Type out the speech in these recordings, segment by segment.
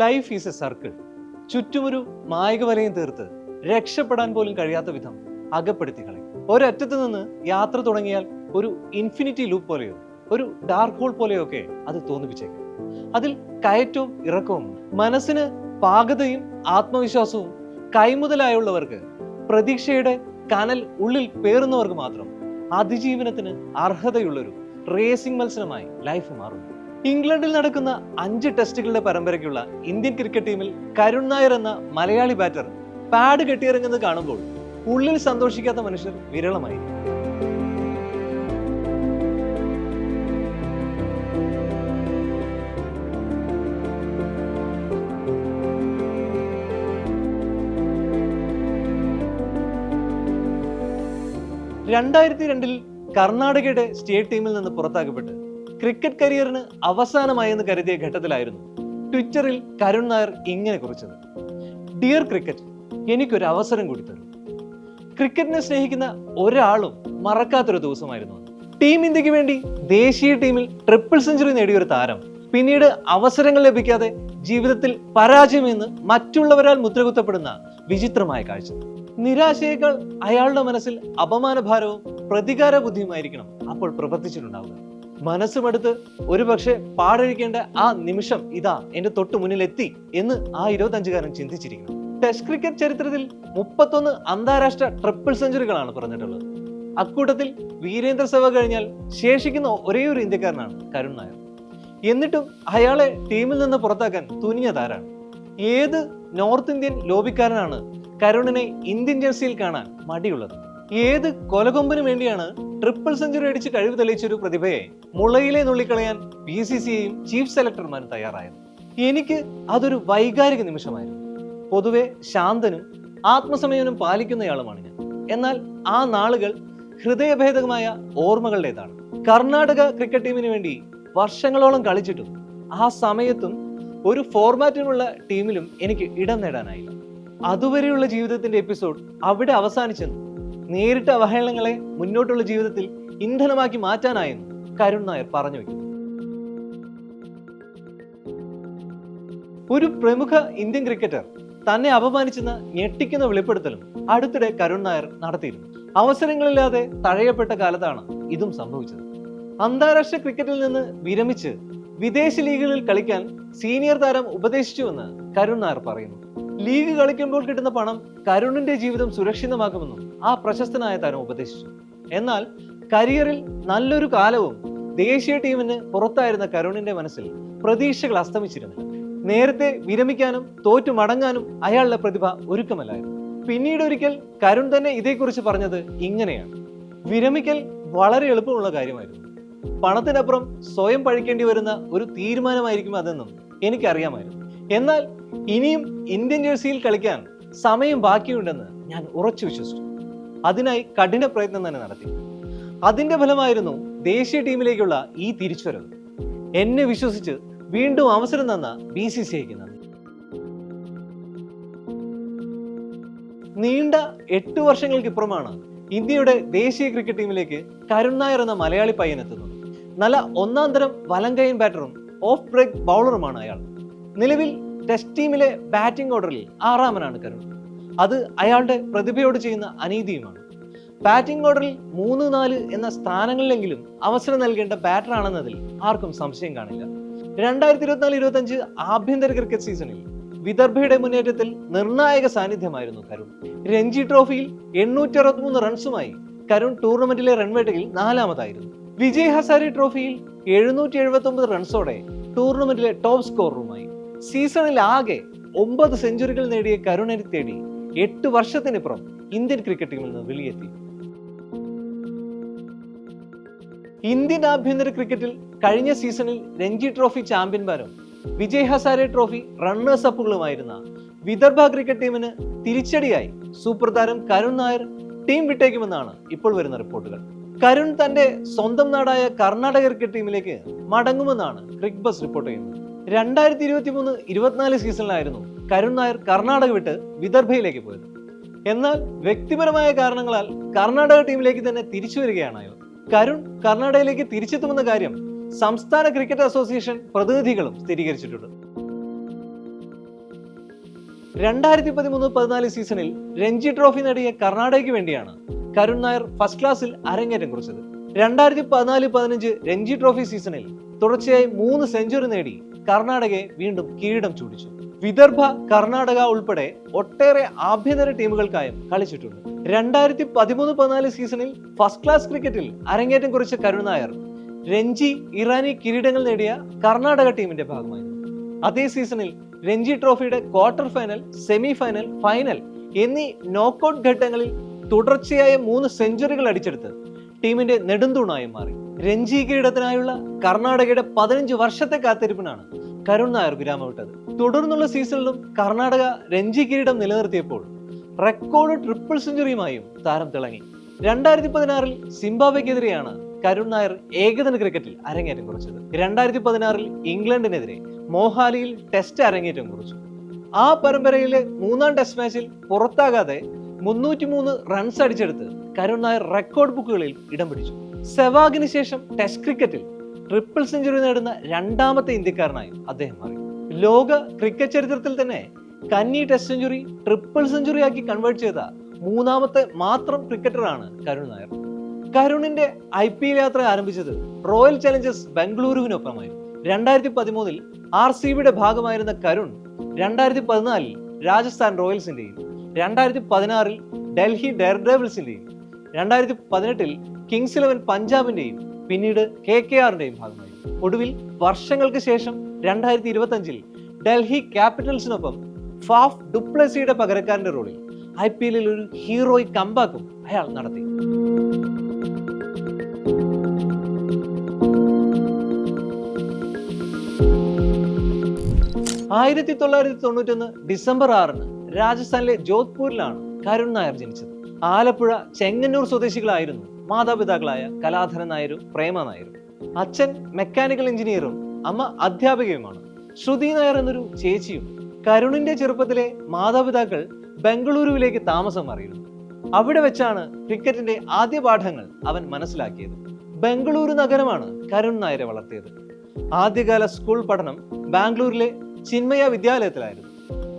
Life is a circle ചുറ്റുമൊരു മായിക വലയം തീർത്ത് രക്ഷപ്പെടാൻ പോലും കഴിയാത്ത വിധം അകപ്പെടുത്തി കളയും. ഒരറ്റത്ത് നിന്ന് യാത്ര തുടങ്ങിയാൽ ഒരു ഇൻഫിനിറ്റി ലൂപ്പ് പോലെയോ ഒരു ഡാർക്ക് ഹോൾ പോലെയോ ഒക്കെ അത് തോന്നിപ്പിച്ചേക്കും. അതിൽ കയറ്റവും ഇറക്കവും മനസ്സിന് പാകതയും ആത്മവിശ്വാസവും കൈമുതലായുള്ളവർക്ക് പ്രതീക്ഷയുടെ കനൽ ഉള്ളിൽ പേറുന്നവർക്ക് മാത്രം അതിജീവനത്തിന് അർഹതയുള്ളൊരു റേസിംഗ് മത്സരമായി ലൈഫ് മാറുന്നു. ഇംഗ്ലണ്ടിൽ നടക്കുന്ന അഞ്ച് ടെസ്റ്റുകളുടെ പരമ്പരയ്ക്കുള്ള ഇന്ത്യൻ ക്രിക്കറ്റ് ടീമിൽ കരുൺ നായർ എന്ന മലയാളി ബാറ്റർ പാഡ് കെട്ടിയിറങ്ങുന്നത് കാണുമ്പോൾ ഉള്ളിൽ സന്തോഷിക്കാത്ത മനുഷ്യർ വിരളമായി രണ്ടായിരത്തി രണ്ടിൽ കർണാടകയുടെ സ്റ്റേറ്റ് ടീമിൽ നിന്ന് പുറത്താക്കപ്പെട്ട് ക്രിക്കറ്റ് കരിയറിന് അവസാനമായി എന്ന് കരുതിയ ഘട്ടത്തിലായിരുന്നു ട്വിറ്ററിൽ കരുൺ നായർ ഇങ്ങനെ കുറിച്ചത്. ഡിയർ ക്രിക്കറ്റ് എനിക്കൊരു അവസരം കൂടി തരും. ക്രിക്കറ്റിനെ സ്നേഹിക്കുന്ന ഒരാളും മറക്കാത്തൊരു ദിവസമായിരുന്നു. ടീം ഇന്ത്യയ്ക്ക് വേണ്ടി ദേശീയ ടീമിൽ ട്രിപ്പിൾ സെഞ്ചുറി നേടിയൊരു താരം പിന്നീട് അവസരങ്ങൾ ലഭിക്കാതെ ജീവിതത്തിൽ പരാജയമെന്ന് മറ്റുള്ളവരാൽ മുദ്രകുത്തപ്പെടുന്ന വിചിത്രമായ കാഴ്ച. നിരാശയേക്കാൾ അയാളുടെ മനസ്സിൽ അപമാനഭാരവും പ്രതികാര ബുദ്ധിയുമായിരിക്കണം അപ്പോൾ പ്രവർത്തിച്ചിട്ടുണ്ടാവുക. മനസ്സുമെടുത്ത് ഒരുപക്ഷെ പാടഴിക്കേണ്ട ആ നിമിഷം ഇതാ എന്റെ തൊട്ടു മുന്നിൽ എത്തി എന്ന് ആ ഇരുപത്തഞ്ചുകാരൻ ചിന്തിച്ചിരിക്കുന്നു. ടെസ്റ്റ് ക്രിക്കറ്റ് ചരിത്രത്തിൽ മുപ്പത്തൊന്ന് അന്താരാഷ്ട്ര ട്രിപ്പിൾ സെഞ്ചുറികളാണ് പറഞ്ഞിട്ടുള്ളത്. അക്കൂട്ടത്തിൽ വീരേന്ദ്ര സഭ കഴിഞ്ഞാൽ ശേഷിക്കുന്ന ഒരേ ഒരു ഇന്ത്യക്കാരനാണ് കരുൺ നായർ. എന്നിട്ടും അയാളെ ടീമിൽ നിന്ന് പുറത്താക്കാൻ തുനിഞ്ഞ താരാണ് ഏത് നോർത്ത് ഇന്ത്യൻ ലോബിക്കാരനാണ് കരുണിനെ ഇന്ത്യൻ ജേഴ്സിയിൽ കാണാൻ മടിയുള്ളത്? ഏത് കൊലകൊമ്പിന് വേണ്ടിയാണ് ട്രിപ്പിൾ സെഞ്ചുറി അടിച്ച് കഴിവ് തെളിയിച്ച ഒരു പ്രതിഭയെ മുളയിലെ നുള്ളിക്കളയാൻ ബി സി സിയെയും ചീഫ് സെലക്ടർമാരും തയ്യാറായത്? എനിക്ക് അതൊരു വൈകാരിക നിമിഷമായിരുന്നു. പൊതുവെ ശാന്തനും ആത്മസംയമനം പാലിക്കുന്നയാളുമാണ് ഞാൻ. എന്നാൽ ആ നാളുകൾ ഹൃദയഭേദകമായ ഓർമ്മകളുടേതാണ്. കർണാടക ക്രിക്കറ്റ് ടീമിന് വേണ്ടി വർഷങ്ങളോളം കളിച്ചിട്ടും ആ സമയത്തും ഒരു ഫോർമാറ്റിനുള്ള ടീമിലും എനിക്ക് ഇടം നേടാനായില്ല. അതുവരെയുള്ള ജീവിതത്തിന്റെ എപ്പിസോഡ് അവിടെ അവസാനിച്ചെന്നും നേരിട്ട അവഹേളനങ്ങളെ മുന്നോട്ടുള്ള ജീവിതത്തിൽ ഇന്ധനമാക്കി മാറ്റാനായെന്ന് കരുൺ നായർ പറഞ്ഞു വയ്ക്കുന്നു ഒരു പ്രമുഖ ഇന്ത്യൻ ക്രിക്കറ്റർ തന്നെ അപമാനിച്ചെന്ന ഞെട്ടിക്കുന്ന വെളിപ്പെടുത്തലും അടുത്തിടെ കരുൺ നായർ നടത്തിയിരുന്നു. അവസരങ്ങളില്ലാതെ തഴയപ്പെട്ട കാലത്താണ് ഇതും സംഭവിച്ചത്. അന്താരാഷ്ട്ര ക്രിക്കറ്റിൽ നിന്ന് വിരമിച്ച് വിദേശ ലീഗുകളിൽ കളിക്കാൻ സീനിയർ താരം ഉപദേശിച്ചുവെന്ന് കരുൺ നായർ പറയുന്നു. ലീഗ് കളിക്കുമ്പോൾ കിട്ടുന്ന പണം കരുണിന്റെ ജീവിതം സുരക്ഷിതമാക്കുമെന്നും ആ പ്രശസ്തനായ താരം ഉപദേശിച്ചു. എന്നാൽ കരിയറിൽ നല്ലൊരു കാലവും ദേശീയ ടീമിന് പുറത്തായിരുന്ന കരുണിന്റെ മനസ്സിൽ പ്രതീക്ഷകൾ അസ്തമിച്ചിരുന്നു നേരത്തെ വിരമിക്കാനും തോറ്റു മടങ്ങാനും അയാളുടെ പ്രതിഭ ഒരുക്കമല്ലായിരുന്നു. പിന്നീട് ഒരിക്കൽ കരുൺ തന്നെ ഇതേക്കുറിച്ച് പറഞ്ഞത് ഇങ്ങനെയാണ്. വിരമിക്കൽ വളരെ എളുപ്പമുള്ള കാര്യമായിരുന്നു. പണത്തിനപ്പുറം സ്വയം പഴിക്കേണ്ടി വരുന്ന ഒരു തീരുമാനമായിരിക്കും അതെന്നും എനിക്കറിയാമായിരുന്നു. എന്നാൽ ഇനിയും ഇന്ത്യൻ ജേഴ്സിയിൽ കളിക്കാൻ സമയം ബാക്കിയുണ്ടെന്ന് ഞാൻ ഉറച്ചു വിശ്വസിച്ചു. അതിനായി കഠിന പ്രയത്നം തന്നെ നടത്തി. അതിന്റെ ഫലമായിരുന്നു ദേശീയ ടീമിലേക്കുള്ള ഈ തിരിച്ചുവരവ്. എന്നെ വിശ്വസിച്ച് വീണ്ടും അവസരം തന്ന ബി സി സി ഐക്ക് നന്ദി. നീണ്ട എട്ട് വർഷങ്ങൾക്കിപ്പുറമാണ് ഇന്ത്യയുടെ ദേശീയ ക്രിക്കറ്റ് ടീമിലേക്ക് കരുൺ നായർ എന്ന മലയാളി പയ്യൻ എത്തുന്നത്. നല്ല ഒന്നാം തരം വലങ്കയൻ ബാറ്ററും ഓഫ് ബ്രേക്ക് ബൗളറുമാണ് അയാൾ. നിലവിൽ ടെസ്റ്റ് ടീമിലെ ബാറ്റിംഗ് ഓർഡറിൽ ആറാമനാണ് കരുൺ. അത് അയാളുടെ പ്രതിഭയോട് ചെയ്യുന്ന അനീതിയുമാണ്. ബാറ്റിംഗ് ഓർഡറിൽ മൂന്ന് നാല് എന്ന സ്ഥാനങ്ങളിലെങ്കിലും അവസരം നൽകേണ്ട ബാറ്ററാണെന്നതിൽ ആർക്കും സംശയം കാണില്ല. രണ്ടായിരത്തി ഇരുപത്തിനാല് ഇരുപത്തഞ്ച് ആഭ്യന്തര ക്രിക്കറ്റ് സീസണിൽ വിദർഭയുടെ മുന്നേറ്റത്തിൽ നിർണായക സാന്നിധ്യമായിരുന്നു കരുൺ. രഞ്ജി ട്രോഫിയിൽ എണ്ണൂറ്റി അറുപത്തിമൂന്ന് റൺസുമായി കരുൺ ടൂർണമെന്റിലെ റൺവേട്ടയിൽ നാലാമതായിരുന്നു. വിജയ് ഹസാരി ട്രോഫിയിൽ എഴുന്നൂറ്റി എഴുപത്തി ഒമ്പത് റൺസോടെ ടൂർണമെന്റിലെ ടോപ് സ്കോററുമായി സീസണിൽ ആകെ ഒമ്പത് സെഞ്ചുറികൾ നേടിയ കരുണനെ തേടി എട്ട് വർഷത്തിനിപ്പുറം ഇന്ത്യൻ ക്രിക്കറ്റ് ടീമിൽ നിന്ന് വെളിയെത്തി. ഇന്ത്യൻ ആഭ്യന്തര ക്രിക്കറ്റിൽ കഴിഞ്ഞ സീസണിൽ രഞ്ജി ട്രോഫി ചാമ്പ്യന്മാരും വിജയ് ഹസാരെ ട്രോഫി റണ്ണേഴ്സ് അപ്പുകളുമായിരുന്ന വിദർഭ ക്രിക്കറ്റ് ടീമിന് തിരിച്ചടിയായി സൂപ്പർ താരം കരുൺ നായർ ടീം വിട്ടേക്കുമെന്നാണ് ഇപ്പോൾ വരുന്ന റിപ്പോർട്ടുകൾ. കരുൺ തന്റെ സ്വന്തം നാടായ കർണാടക ക്രിക്കറ്റ് ടീമിലേക്ക് മടങ്ങുമെന്നാണ് ക്രിക്ബസ് റിപ്പോർട്ട് ചെയ്യുന്നത്. രണ്ടായിരത്തി ഇരുപത്തി മൂന്ന് ഇരുപത്തിനാല് സീസണിലായിരുന്നു കരുൺ നായർ കർണാടക വിട്ട് വിദർഭയിലേക്ക് പോയത്. എന്നാൽ വ്യക്തിപരമായ കാരണങ്ങളാൽ കർണാടക ടീമിലേക്ക് തന്നെ തിരിച്ചു വരികയാണ് അയാൾ. കരുൺ കർണാടകയിലേക്ക് തിരിച്ചെത്തുമെന്ന കാര്യം സംസ്ഥാന ക്രിക്കറ്റ് അസോസിയേഷൻ പ്രതിനിധികളും സ്ഥിരീകരിച്ചിട്ടുണ്ട്. രണ്ടായിരത്തി പതിമൂന്ന് പതിനാല് സീസണിൽ രഞ്ജി ട്രോഫി നേടിയ കർണാടകയ്ക്ക് വേണ്ടിയാണ് കരുൺ നായർ ഫസ്റ്റ് ക്ലാസ്സിൽ അരങ്ങേറ്റം കുറിച്ചത്. രണ്ടായിരത്തി പതിനാല് പതിനഞ്ച് രഞ്ജി ട്രോഫി സീസണിൽ തുടർച്ചയായി മൂന്ന് സെഞ്ചുറി നേടി കർണാടകയെ വീണ്ടും കിരീടം ചൂടിച്ചു. വിദർഭ കർണാടക ഉൾപ്പെടെ ഒട്ടേറെ ആഭ്യന്തര ടീമുകൾക്കായും കളിച്ചിട്ടുണ്ട്. രണ്ടായിരത്തി പതിമൂന്ന് പതിനാല് സീസണിൽ ഫസ്റ്റ് ക്ലാസ് ക്രിക്കറ്റിൽ അരങ്ങേറ്റം കുറിച്ച കരുൺ നായർ രഞ്ജി ഇറാനി കിരീടങ്ങൾ നേടിയ കർണാടക ടീമിന്റെ ഭാഗമായിരുന്നു. അതേ സീസണിൽ Ranji ട്രോഫിയുടെ quarter final semi final final എന്നീ നോക്കൌട്ട് ഘട്ടങ്ങളിൽ തുടർച്ചയായ മൂന്ന് സെഞ്ചുറികൾ അടിച്ചെടുത്ത് ടീമിന്റെ നെടുന്തൂണായി മാറി. രഞ്ജി കിരീടത്തിനായുള്ള കർണാടകയുടെ പതിനഞ്ച് വർഷത്തെ കാത്തിരിപ്പിനാണ് കരുൺ നായർ വിരാമമിട്ടത്. തുടർന്നുള്ള സീസണിലും കർണാടക രഞ്ജി കിരീടം നിലനിർത്തിയപ്പോൾ റെക്കോർഡ് ട്രിപ്പിൾ സെഞ്ചുറിയുമായും താരം തിളങ്ങി. രണ്ടായിരത്തി പതിനാറിൽ സിംബാബ്വെക്കെതിരെയാണ് കരുൺ നായർ ഏകദിന ക്രിക്കറ്റിൽ അരങ്ങേറ്റം കുറിച്ചത്. രണ്ടായിരത്തി പതിനാറിൽ ഇംഗ്ലണ്ടിനെതിരെ മോഹാലിയിൽ ടെസ്റ്റ് അരങ്ങേറ്റം കുറിച്ചു. ആ പരമ്പരയിലെ മൂന്നാം ടെസ്റ്റ് മാച്ചിൽ പുറത്താകാതെ മുന്നൂറ്റി മൂന്ന് റൺസ് അടിച്ചെടുത്ത് കരുൺ നായർ റെക്കോർഡ് ബുക്കുകളിൽ ഇടം പിടിച്ചു. സെവാഗിന് ശേഷം ടെസ്റ്റ് ക്രിക്കറ്റിൽ ട്രിപ്പിൾ സെഞ്ചുറി നേടുന്ന രണ്ടാമത്തെ ഇന്ത്യക്കാരനായി അദ്ദേഹം മാറി. ലോക ക്രിക്കറ്റ് ചരിത്രത്തിൽ തന്നെ കന്നി ടെസ്റ്റ് സെഞ്ചുറി ട്രിപ്പിൾ സെഞ്ചുറി ആക്കി കൺവേർട്ട് ചെയ്ത മൂന്നാമത്തെ മാത്രം ക്രിക്കറ്ററാണ് കരുൺ നായർ. കരുണിന്റെ ഐ പി എൽ യാത്ര ആരംഭിച്ചത് റോയൽ ചലഞ്ചേഴ്സ് ബംഗളൂരുവിനൊപ്പമായിരുന്നു രണ്ടായിരത്തി പതിമൂന്നിൽ ആർ സി ബിയുടെ ഭാഗമായിരുന്ന കരുൺ രണ്ടായിരത്തി പതിനാലിൽ രാജസ്ഥാൻ റോയൽസിന്റെയും രണ്ടായിരത്തി പതിനാറിൽ ഡൽഹി ഡെയർഡേവിൾസിന്റെയും രണ്ടായിരത്തി പതിനെട്ടിൽ കിങ്സ് ഇലവൻ പഞ്ചാബിന്റെയും പിന്നീട് കെ കെ ആറിന്റെയും ഭാഗമായി. ഒടുവിൽ വർഷങ്ങൾക്ക് ശേഷം രണ്ടായിരത്തി ഇരുപത്തി അഞ്ചിൽ ഡൽഹി ക്യാപിറ്റൽസിനൊപ്പം ഫാഫ് ഡുപ്ലസിയുടെ പകരക്കാരന്റെ റോളിൽ ഐ പി എല്ലിൽ ഒരു ഹീറോയി കമ്പാക്കും അയാൾ നടത്തി. ആയിരത്തി തൊള്ളായിരത്തി തൊണ്ണൂറ്റൊന്ന് ഡിസംബർ ആറിന് രാജസ്ഥാനിലെ ജോധ്പൂരിലാണ് കരുൺ നായർ ജനിച്ചത്. ആലപ്പുഴ ചെങ്ങന്നൂർ സ്വദേശികളായിരുന്നു മാതാപിതാക്കളായ കലാധരൻ നായരും പ്രേമ നായരും. അച്ഛൻ മെക്കാനിക്കൽ എഞ്ചിനീയറും അമ്മ അധ്യാപികയുമാണ്. ശ്രുതി നായർ എന്നൊരു ചേച്ചിയും കരുണിന്റെ ചെറുപ്പത്തിലെ മാതാപിതാക്കൾ ബംഗളൂരുവിലേക്ക് താമസം മാറിയിരുന്നു. അവിടെ വെച്ചാണ് ക്രിക്കറ്റിന്റെ ആദ്യ പാഠങ്ങൾ അവൻ മനസ്സിലാക്കിയത്. ബംഗളൂരു നഗരമാണ് കരുൺ നായരെ വളർത്തിയത്. ആദ്യകാല സ്കൂൾ പഠനം ബാംഗ്ലൂരിലെ ചിന്മയ വിദ്യാലയത്തിലായിരുന്നു.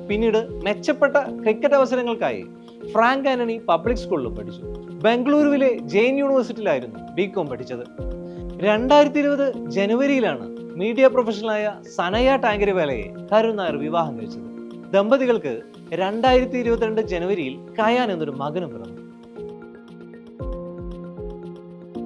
പിന്നീട് മെച്ചപ്പെട്ട ക്രിക്കറ്റ് അവസരങ്ങൾക്കായി ഫ്രാങ്ക് ആന്റണി പബ്ലിക് സ്കൂളിലും പഠിച്ചു. ബംഗളൂരുവിലെ ജെയിൻ യൂണിവേഴ്സിറ്റിയിലായിരുന്നു ബി കോം പഠിച്ചത്. രണ്ടായിരത്തി ഇരുപത് ജനുവരിയിലാണ് മീഡിയ പ്രൊഫഷണലായ സനയ ടാങ്കരിവേലയെ കരുൺ നായർ വിവാഹം കഴിച്ചത്. ദമ്പതികൾക്ക് രണ്ടായിരത്തി ഇരുപത്തിരണ്ട് ജനുവരിയിൽ കയാൻ എന്നൊരു മകനും പിറന്നു.